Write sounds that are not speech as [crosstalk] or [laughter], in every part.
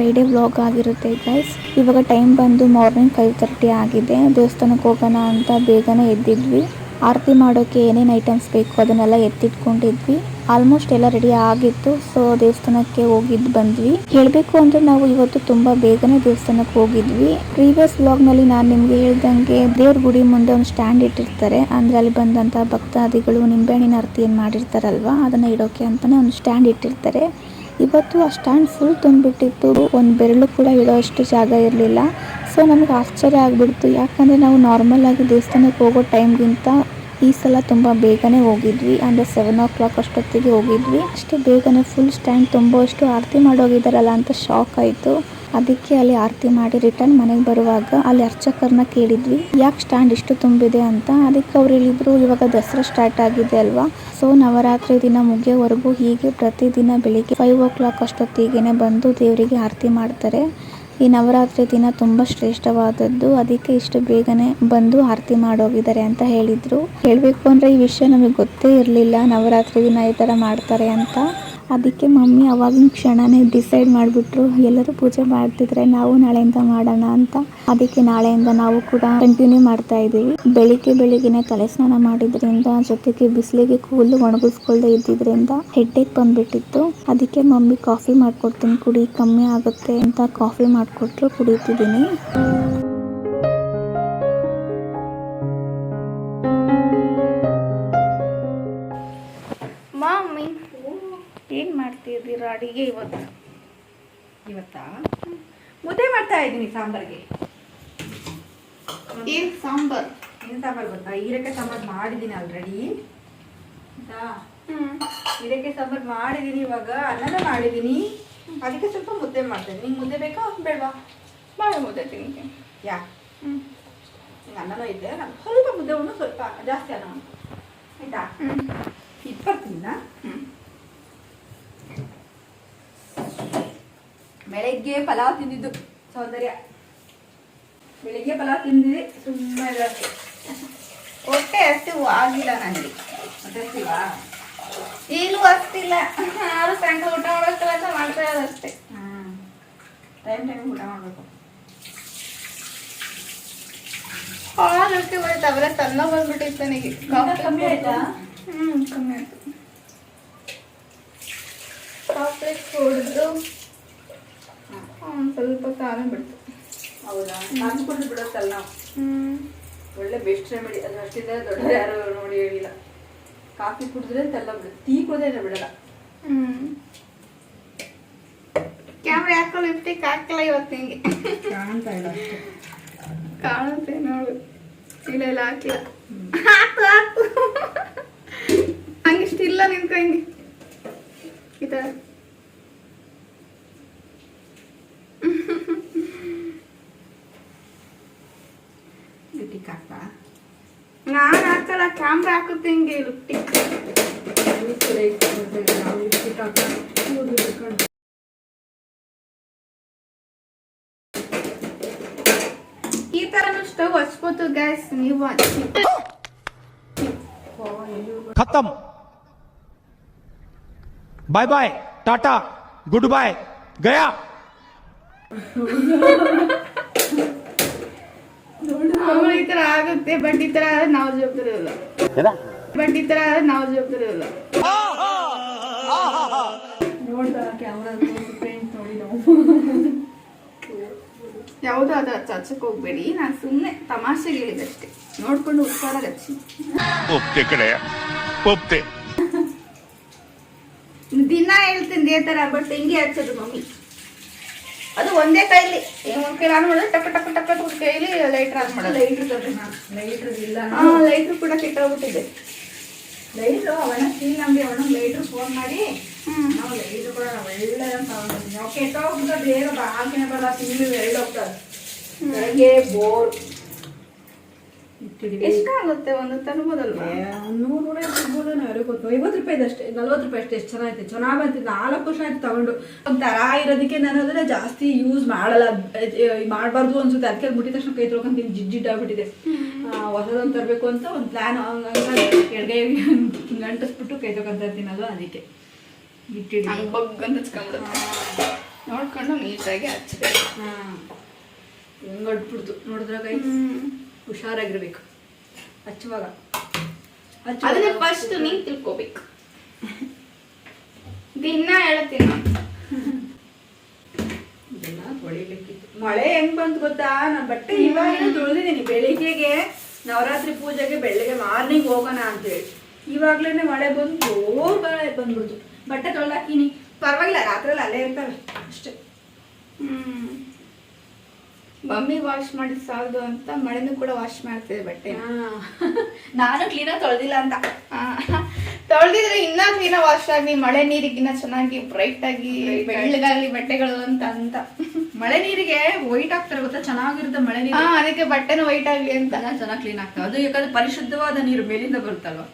Friday vlog ಆಗಿರುತ್ತೆ guys ಇವಾಗ time ಬಂದು ಮಾರ್ನಿಂಗ್ ಫೈವ್ ತರ್ಟಿ ಆಗಿದೆ. ದೇವಸ್ಥಾನಕ್ಕೆ ಹೋಗೋಣ ಅಂತ ಬೇಗನೆ ಎದ್ದಿದ್ವಿ. ಆರತಿ ಮಾಡೋಕೆ ಏನೇನು ಐಟಮ್ಸ್ ಬೇಕು ಅದನ್ನೆಲ್ಲ ಎತ್ತಿಟ್ಕೊಂಡಿದ್ವಿ. ಆಲ್ಮೋಸ್ಟ್ ಎಲ್ಲ ರೆಡಿ ಆಗಿತ್ತು ಸೊ ದೇವಸ್ಥಾನಕ್ಕೆ ಹೋಗಿದ್ದು ಬಂದ್ವಿ. ಹೇಳಬೇಕು ಅಂದ್ರೆ ನಾವು ಇವತ್ತು ತುಂಬಾ ಬೇಗನೆ ದೇವಸ್ಥಾನಕ್ಕೆ ಹೋಗಿದ್ವಿ. ಪ್ರೀವಿಯಸ್ ವ್ಲಾಗ್ನಲ್ಲಿ ನಾನು ನಿಮಗೆ ಹೇಳ್ದಂಗೆ ದೇವ್ರ ಗುಡಿ ಮುಂದೆ ಒಂದು ಸ್ಟ್ಯಾಂಡ್ ಇಟ್ಟಿರ್ತಾರೆ. ಅಂದ್ರೆ ಅಲ್ಲಿ ಬಂದಂಥ ಭಕ್ತಾದಿಗಳು ನಿಂಬೆಹಣ್ಣಿನ ಆರತಿಯನ್ನು ಮಾಡಿರ್ತಾರಲ್ವ, ಅದನ್ನ ಇಡೋಕೆ ಅಂತಾನೆ ಒಂದು ಸ್ಟ್ಯಾಂಡ್ ಇಟ್ಟಿರ್ತಾರೆ. ಇವತ್ತು ಆ ಸ್ಟ್ಯಾಂಡ್ ಫುಲ್ ತುಂಬಿಟ್ಟಿತ್ತು. ಒಂದು ಬೆರಳು ಕೂಡ ಇಡೋಷ್ಟು ಜಾಗ ಇರಲಿಲ್ಲ. ಸೊ ನಮ್ಗೆ ಆಶ್ಚರ್ಯ ಆಗಿಬಿಡ್ತು. ಯಾಕಂದರೆ ನಾವು ನಾರ್ಮಲ್ ಆಗಿ ದೇವಸ್ಥಾನಕ್ಕೆ ಹೋಗೋ ಟೈಮ್ಗಿಂತ ಈ ಸಲ ತುಂಬ ಬೇಗನೆ ಹೋಗಿದ್ವಿ. ಅಂದರೆ ಸೆವೆನ್ ಓ ಕ್ಲಾಕ್ ಅಷ್ಟೊತ್ತಿಗೆ ಹೋಗಿದ್ವಿ. ಅಷ್ಟು ಬೇಗನೆ ಫುಲ್ ಸ್ಟ್ಯಾಂಡ್ ತುಂಬುವಷ್ಟು ಆರತಿ ಮಾಡೋಗಿದ್ದಾರಲ್ಲ ಅಂತ ಶಾಕ್ ಆಯಿತು. ಅದಕ್ಕೆ ಅಲ್ಲಿ ಆರತಿ ಮಾಡಿ ರಿಟರ್ನ್ ಮನೆಗೆ ಬರುವಾಗ ಅಲ್ಲಿ ಅರ್ಚಕರನ್ನ ಕೇಳಿದ್ವಿ. ಯಾಕೆ ಸ್ಟ್ಯಾಂಡ್ ಇಷ್ಟು ತುಂಬಿದೆ ಅಂತ. ಅದಕ್ಕೆ ಅವ್ರು ಹೇಳಿದ್ರು ಇವಾಗ ದಸರಾ ಸ್ಟಾರ್ಟ್ ಆಗಿದೆ ಅಲ್ವಾ? ಸೊ ನವರಾತ್ರಿ ದಿನ ಮುಗಿಯೋವರೆಗೂ ಹೀಗೆ ಪ್ರತಿದಿನ ಬೆಳಿಗ್ಗೆ ಫೈವ್ ಓ ಕ್ಲಾಕ್ ಅಷ್ಟೊತ್ತಿಗೆ ಬಂದು ದೇವರಿಗೆ ಆರತಿ ಮಾಡ್ತಾರೆ. ಈ ನವರಾತ್ರಿ ದಿನ ತುಂಬ ಶ್ರೇಷ್ಠವಾದದ್ದು. ಅದಕ್ಕೆ ಇಷ್ಟು ಬೇಗನೆ ಬಂದು ಆರತಿ ಮಾಡೋಗಿದ್ದಾರೆ ಅಂತ ಹೇಳಿದ್ರು. ಹೇಳಬೇಕು ಅಂದರೆ ಈ ವಿಷಯ ನಮಗೆ ಗೊತ್ತೇ ಇರಲಿಲ್ಲ. ನವರಾತ್ರಿ ದಿನ ಈ ಥರ ಮಾಡ್ತಾರೆ ಅಂತ. ಅದಕ್ಕೆ ಮಮ್ಮಿ ಅವಾಗಿನ ಕ್ಷಣನೇ ಡಿಸೈಡ್ ಮಾಡಿಬಿಟ್ರು, ಎಲ್ಲರೂ ಪೂಜೆ ಮಾಡ್ತಿದ್ರೆ ನಾವು ನಾಳೆಯಿಂದ ಮಾಡೋಣ ಅಂತ. ಅದಕ್ಕೆ ನಾಳೆಯಿಂದ ನಾವು ಕೂಡ ಕಂಟಿನ್ಯೂ ಮಾಡ್ತಾ ಇದ್ದೀವಿ. ಬೆಳಿಗ್ಗೆ ಬೆಳಿಗ್ಗೆನೆ ತಲೆ ಸ್ನಾನ ಮಾಡಿದ್ರಿಂದ, ಜೊತೆಗೆ ಬಿಸಿಲಿಗೆ ಕೂದಲು ಒಣಗಿಸ್ಕೊಳ್ದೆ ಇದ್ದಿದ್ರಿಂದ ಹೆಡ್ಡೇಕ್ ಬಂದ್ಬಿಟ್ಟಿತ್ತು. ಅದಕ್ಕೆ ಮಮ್ಮಿ ಕಾಫಿ ಮಾಡ್ಕೊಡ್ತೀನಿ, ಕುಡಿ, ಕಮ್ಮಿ ಆಗುತ್ತೆ ಅಂತ ಕಾಫಿ ಮಾಡಿಕೊಟ್ರು ಕುಡಿತಿದ್ದೀನಿ. ಮಾಡ್ತಿದ್ದೀರಾ ಅಡಿಗೆ ಇವತ್ತು. ಇವತ್ತಾ? ಮುದ್ದೆ ಮಾಡ್ತಾ ಇದ್ದೀನಿ ಸಾಂಬಾರ್ಗೆ. ಏನು ಸಾಂಬಾರ್? ಏನು ಸಾಂಬಾರು ಗೊತ್ತಾ? ಹೀರೆಕಾಯಿ ಸಾಂಬಾರು ಮಾಡಿದ್ದೀನಿ ಆಲ್ರೆಡಿ ಆಯ್ತಾ ಹೀರೆಕಾಯಿ ಸಾಂಬಾರು ಮಾಡಿದ್ದೀನಿ ಇವಾಗ ಅನ್ನನ ಮಾಡಿದ್ದೀನಿ. ಅದಕ್ಕೆ ಸ್ವಲ್ಪ ಮುದ್ದೆ ಮಾಡ್ತಾ ಇದ್ದೀನಿ ನಿಂಗೆ ಮುದ್ದೆ ಬೇಕಾ ಬೇಡವಾ? ಮಾಡಿ ಮುದ್ದೆ ತಿಂತೀನಿ ಯಾ? ನಿಂಗೆ ಅನ್ನನೂ ಇದೆ. ನಾನು ಸ್ವಲ್ಪ ಮುದ್ದೆ ಉಣ್ಣು ಸ್ವಲ್ಪ ಜಾಸ್ತಿ ಅನ್ನ ಉಣ್ಣು ಆಯ್ತಾ ಇಪ್ಪತ್ತಿನ ಬೆಳಗ್ಗೆ ಪಲಾವ್ ತಿಂದಿದ್ದು. ಸೌಂದರ್ಯ. ಬೆಳಿಗ್ಗೆ ಪಲಾವ್ ತಿಂದಿದ್ದೆ ಸುಮ್ಮನೆ ಹೊಟ್ಟೆ ಹಸಿವು ಆಗಿಲ್ಲ ನನಗೆ ಗೊತ್ತಿಲ್ವಾ ಈಗಲೂ ಹಸ್ತಿಲ್ಲ ಯಾರು ಸಾಯಂಕಾಲ ಊಟ ಮಾಡೋಕ್ಕಲ್ಲ ಅಂತ ಮಾಡ್ತಾ ಇರೋದಷ್ಟೇ ಹ್ಮ್ ಟೈಮ್ ಟೈಮ್ ಊಟ ಮಾಡಬೇಕು. ಹಾಲು ಹೊಟ್ಟೆ ಬರುತ್ತೆ ಅವರೇ ತನ್ನ ಬಂದ್ಬಿಟ್ಟಿತ್ತು ನನಗೆ. ಕಮ್ಮಿ ಆಯ್ತಾ? ಹ್ಞೂ ಕಮ್ಮಿ ಆಯ್ತು. ಕಾಫಿ ಕುಡಿದು ಒಂದು ಸ್ವಲ್ಪ ಕಾಲ ಬಿಡ್ತು. ಹೌದಾ? ಕಾಫಿ ಕುಡಿದು ಬಿಡುತ್ತಲ್ಲ ಒಳ್ಳೆ ಬೆಸ್ಟ್ ರೆಮಿಡಿ ಅದು ಅಷ್ಟಿದೆ ದೊಡ್ಡ ಯಾರು ನೋಡಿ ಹೇಳಿಲ್ಲ. ಕಾಫಿ ಕುಡಿದ್ರೆ ತಲ್ಲ ಬಿಡುತ್ತೆ. ಟೀ ಕುಡಿದ್ರೆ ಬಿಡಲ್ಲ. ಹ್ಮ್. ಕ್ಯಾಮ್ರಾ ಯಾಕೋ ಲಿಪ್ಟಿಕ್ ಹಾಕಲ್ಲ ಇವತ್ತು ಹಿಂಗೆ ಕಾಣ್ತಾ ಇಲ್ಲ ಕಾಣುತ್ತೆ ನೋಡು. ಇಲ್ಲ ಇಲ್ಲ ಹಾಕಿಲ್ಲ ಹಾಕು ಹಾಕು. ಹಂಗಿಷ್ಟಿಲ್ಲ ನಿನ್ಕೊ ಹಿಂಗೆ ಈ ಥರ. ಹಾಕಲ್ಲ ಕ್ಯಾಮ್ರಾ ಹಾಕುತ್ತೆ ಹಿಂಗೆ ಲಿಪ್ಟಿಕ್ ನಾವು ಲಿಪ್ಟಿಕ್ ಹಾಕೊಂಡು ಕೂದಲು ಬಿಟ್ಕೊಂಡು ಈ ಥರನೂ ಸ್ಟವ್ ಹಚ್ಬೋದು ಗ್ಯಾಸ್ ನೀವು ಮಾಮೂಲಿ ಆಗುತ್ತೆ ಬಟ್ ಈ ತರ ನಾವು ಜವಾಬ್ದಾರಿಲ್ಲ ಬಟ್ ಈ ತರ ನಾವು ಜವಾಬ್ದಾರಿಲ್ಲ ಯಾವುದೋ ಅದ ಚರ್ಚಕ್ಕೆ ಹೋಗ್ಬೇಡಿ. ನಾನು ಸುಮ್ಮನೆ ತಮಾಷೆಗೆ ಹೇಳಿದಷ್ಟೇ ನೋಡ್ಕೊಂಡು ಉತ್ಸಾರ ರಕ್ಷಿ ಒಪ್ತೆ ದಿನ ಹೇಳ್ತೀನಿ ತರ ಬಟ್ ಹೆಂಗೆ ಹಚ್ಚೋದು ಮಮ್ಮಿ? ಅದು ಒಂದೇ ಕೈಲಿ. ಒಂದು ಕೈಲಿ ಆನ್ ಮಾಡಿದ್ರೆ ಟಕ್ ಟಕ್ ಟಕ್ ಟಕ್ ಕೈಲಿ ಲೈಟ್ರ್ ಆನ್ ಮಾಡೋದು. ಲೈಟ್ರ್ ಲೈಟ್ರ್ ಇಲ್ಲ. ಹಾಂ ಲೈಟ್ರ್ ಕೂಡ ಕೆಟ್ಟೋಗ್ಬಿಟ್ಟಿದೆ. ಲೈಟ್ರು ಅವನ ಸ್ಟೀಲ್ ನಂಬಿ ಅವನ ಲೈಟ್ರು ಫೋನ್ ಮಾಡಿ ನಾವು ಲೈಟ್ರು ಕೂಡ ಒಳ್ಳೆ ನಾವು ಕೆಟ್ಟೋಗ್ಬಿಟ್ಟು ಬೇಗ ಬಾಗಿನ ಬರ ತಿಂಗಳು ಎರಡು ಹೋಗ್ತದೆ. ಬೆಳಗ್ಗೆ ಬೋರ್ ಎಷ್ಟಾಗುತ್ತೆ ಒಂದು ತರ್ಬೋದಲ್ವಾ ನೂರು ನೂರ ಯಾರಿಗೂ ಗೊತ್ತು. ಐವತ್ತು ರೂಪಾಯಿ ಅಷ್ಟೇ ನಲ್ವತ್ತು ರೂಪಾಯಿ ಅಷ್ಟೇ ಎಷ್ಟು ಚೆನ್ನಾಗಿದೆ ಚೆನ್ನಾಗಿ ಬಂತು ನಾಲ್ಕು ವರ್ಷ ಆಯ್ತು ತಗೊಂಡು. ಒಂಥರ ಇರೋದಕ್ಕೆ ನಾನು ಅದನ್ನ ಜಾಸ್ತಿ ಯೂಸ್ ಮಾಡಲ್ಲ. ಮಾಡಬಾರ್ದು ಅನ್ಸುತ್ತೆ. ಅದಕ್ಕೆ ಮುಟ್ಟಿದ ತಕ್ಷಣ ಕೈ ತೊಳ್ಕೊಂತೀನಿ ಜಿಡ್ ಜಿಡ್ ಆಗ್ಬಿಟ್ಟಿದೆ. ಹೊಸದೊಂದು ತರಬೇಕು ಅಂತ ಒಂದು ಪ್ಲ್ಯಾನ್ ಎಡಗೈ [laughs] ಗಂಟಿಸ್ಬಿಟ್ಟು ಕೈ ತೊಗೊಂತ ಇರ್ತೀನಲ್ವ ಅದಕ್ಕೆ. ನೋಡ್ಕೊಂಡು ನೀಟಾಗಿ ಹಚ್ಚಬೇಕು ಹಾಂ. ಹೆಂಗ್ ಅಡ್ಬಿಡ್ತು ನೋಡಿದ್ರ ಕೈ ಹುಷಾರಾಗಿರ್ಬೇಕು. ಹಚ್ಚುವಾಗ ಅದನ್ನ ಫಸ್ಟ್ ನೀನ್ ತಿಳ್ಕೊಬೇಕು. ದಿನ ಹೇಳ್ತೀನಿ. ಇದನ್ನ ಮಳೆ ಹೆಂಗ್ ಬಂತು ಗೊತ್ತಾ? ನಾನು ಬಟ್ಟೆ ಇವಾಗ ತೊಳೆದಿದ್ದೀನಿ. ಬೆಳಿಗ್ಗೆಗೆ ನವರಾತ್ರಿ ಪೂಜೆಗೆ ಬೆಳಗ್ಗೆ ಮಾರ್ನಿಂಗ್ ಹೋಗೋಣ ಅಂತೇಳಿ. ಇವಾಗ್ಲೇನೆ ಮಳೆ ಬಂದು ಜೋರ್ ಮಳೆ ಬಂದ್ಬಿಡ್ತು. ಬಟ್ಟೆ ತೊಳ್ದಾಕಿನಿ ಪರವಾಗಿಲ್ಲ ರಾತ್ರಿ ಅಲ್ಲೇ ಇರ್ತವೆ ಅಷ್ಟೇ. ಹ್ಮ್. ಮಮ್ಮಿ ವಾಶ್ ಮಾಡಿ ಸಾಲದು ಅಂತ ಮಳೆನೂ ಕೂಡ ವಾಶ್ ಮಾಡ್ತಿದೆ ಬಟ್ಟೆ [laughs] ನಾನು ಕ್ಲೀನಾಗಿ ತೊಳೆದಿಲ್ಲ ಅಂತ. ತೊಳೆದಿದ್ರೆ ಇನ್ನೂ ಕ್ಲೀನ ವಾಶ್ ಆಗಲಿ ಮಳೆ ನೀರಿಗಿನ್ನ ಚೆನ್ನಾಗಿ ಬ್ರೈಟ್ ಆಗಿ ಬೆಳ್ಳಗಾಗ್ಲಿ ಬಟ್ಟೆಗಳು ಅಂತ ಅಂತ. [laughs] ಮಳೆ ನೀರಿಗೆ ವೈಟ್ ಆಗ್ತಾರೆ ಗೊತ್ತಾ? ಚೆನ್ನಾಗಿರುತ್ತೆ ಮಳೆ ನೀರು. ಅದಕ್ಕೆ ಬಟ್ಟೆನೂ ವೈಟ್ ಆಗ್ಲಿ ಅಂತ. ಚೆನ್ನಾಗಿ ಕ್ಲೀನ್ ಆಗ್ತವೆ. ಅದು ಯಾಕಂದ್ರೆ ಪರಿಶುದ್ಧವಾದ ನೀರು ಮೇಲಿಂದ ಬರುತ್ತಲ್ವ?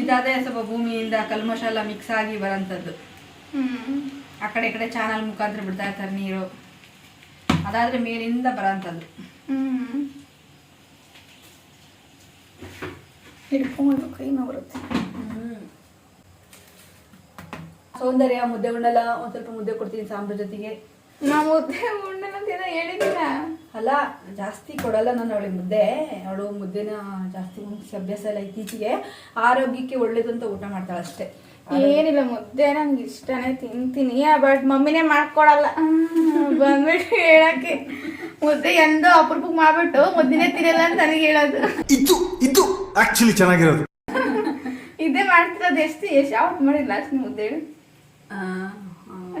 ಇದಾದ್ರೆ ಸ್ವಲ್ಪ ಭೂಮಿಯಿಂದ ಕಲ್ಮಶ ಎಲ್ಲ ಮಿಕ್ಸ್ ಆಗಿ ಬರಂತದ್ದು ಆ ಕಡೆ ಈ ಕಡೆ ಚಾನಲ್ ಮುಖಾಂತರ ಬಿಡ್ತಾ ಇರ್ತಾರೆ ನೀರು. ಅದಾದ್ರೆ ಮೇಲಿಂದ ಹ್ಮ್. ಹಿಡ್ಕೊಂಡು ಕೈ ನೋವು ಬರುತ್ತೆ. ಸೌಂದರ್ಯ ಮುದ್ದೆ ಉಣ್ಣಲ್ಲ ಒಂದ್ ಸ್ವಲ್ಪ ಮುದ್ದೆ ಕೊಡ್ತೀನಿ ಸಾಂಬಾರ್ ಜೊತೆಗೆ. ನಾ ಮುದ್ದೆ ಉಣ್ಣಲ್ಲ ಅಂತ ಏನೋ ಹೇಳಿದ್ದೀನ ಅಲ್ಲ ಜಾಸ್ತಿ ಕೊಡಲ್ಲ ನಾನು ಅವಳಿಗೆ ಮುದ್ದೆ. ಅವಳು ಮುದ್ದೆನ ಜಾಸ್ತಿ ಅಭ್ಯಾಸ ಎಲ್ಲ ಇತ್ತೀಚೆಗೆ. ಆರೋಗ್ಯಕ್ಕೆ ಒಳ್ಳೇದು ಅಂತ ಊಟ ಮಾಡ್ತಾಳೆ ಅಷ್ಟೇ ಏನಿಲ್ಲ ಮುದ್ದೆ ನಂಗೆ ಇಷ್ಟನೇ ತಿಂತೀನಿ. ಬಟ್ ಮಮ್ಮಿನೇ ಮಾಡ್ಕೊಡಲ್ಲ. ಬಂದ್ಬಿಟ್ಟು ಹೇಳಕ್ಕೆ. ಮುದ್ದೆ ಎಂದೋ ಅಪರೂಪಕ್ಕೆ ಮಾಡ್ಬಿಟ್ಟು ಮುದ್ದಿನೇ ತಿನ್ನಲ್ಲ ಅಂತ ನನಗೆ ಹೇಳೋದು. ಇದು ಇದು ಆಕ್ಚುಲಿ ಚೆನ್ನಾಗಿರೋದು. ಇದೇ ಮಾಡ್ತಿರೋದು ಎಷ್ಟು ಎಷ್ಟು ಯಾವತ್ತು ಮಾಡಿಲ್ಲ ಲಾಸ್ಟ್ ಮುದ್ದೆ? ಹೇಳಿ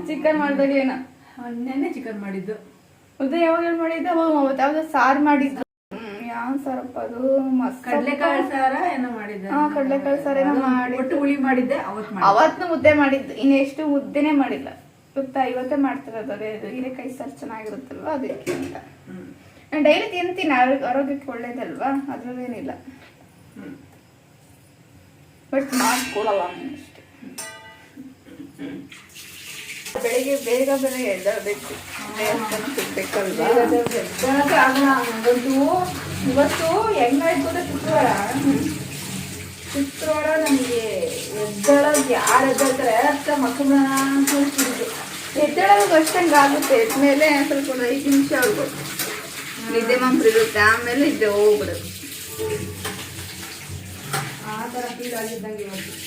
ಚಿಕನ್ ಏನೋ ನೆನ್ನೆ ಚಿಕನ್ ಮಾಡಿದ್ದು. ಮುದ್ದೆ ಯಾವಾಗ ಮಾಡಿದ್ದು ಅವಾಗ ಅವತ್ತು ಯಾವ್ದೋ ಸಾರು ಮಾಡಿದ್ದು. ಯಾವ ಸಾರಪ್ಪ ಅದು? ಕಡಲೆಕಾಳು ಸಾರ ಏನೋ ಮಾಡಿದ್ದೆ ಹಾ, ಕಡ್ಲೆಕಾಳು ಸಾರ ಏನೋ ಮಾಡಿ ಒಟ್ಟು ಹುಳಿ ಮಾಡಿದ್ದೆ ಅವತ್ತು ಮುದ್ದೆ ಮಾಡಿದ್ದು. ಇನ್ನು ಎಷ್ಟು ಮುದ್ದೆನೇ ಮಾಡಿಲ್ಲ. ಗೊತ್ತಾ? ಇವತ್ತೇ ಮಾಡ್ತಿರೋದು ಅದೇ. ಅದು ಹೀರೆಕಾಯಿ ಸಾರು ಚೆನ್ನಾಗಿರುತ್ತಲ್ವಾ? ಅದಕ್ಕೆ ಅಂತ. ನಾನು ಡೈಲಿ ತಿಂತೀನಿ. ಆರೋಗ್ಯ ಆರೋಗ್ಯಕ್ಕೆ ಒಳ್ಳೇದಲ್ವಾ? ಅದ್ರಲ್ಲೇನಿಲ್ಲ. ಬಟ್ ಮಾಡ್ಕೊಡಲ್ಲ ನಾನು ಅಷ್ಟೇ. ಬೆಳಿಗ್ಗೆ ಬೇಗ ಬೇಗ ಎದ್ದೇಳ್ಬೇಕು. ಆಗೋಣ ನಂಗಂತೂ ಇವತ್ತು ಹೆಂಗಾಯ್ತು ಶುಕ್ರವಾರ. ಶುಕ್ರವಾರ ನನಗೆ ಎದ್ದಳಕ್ಕೆ ಯಾರು ಎದ್ದೇಳ್ತಾರೆ ಅಷ್ಟ ಮಕ್ಕಳ ಅಂತ ಹೇಳ್ತಿದ್ರು ಎದ್ದೇಳೋದು ಅಷ್ಟಂಗೆ ಆಗುತ್ತೆ. ಎದ್ಮೇಲೆ ಸ್ವಲ್ಪ ಒಂದು ಐದು ನಿಮಿಷ ಆಗ್ಬೋದು ನಿದ್ದೆ ಮಾತ್ರ ಇರುತ್ತೆ. ಆಮೇಲೆ ಇದ್ದೆ ಹೋಗ್ಬಿಡೋದು. ಆ ಥರ ಫೀಲ್ ಆಗಿದ್ದಂಗೆ ಇವತ್ತು.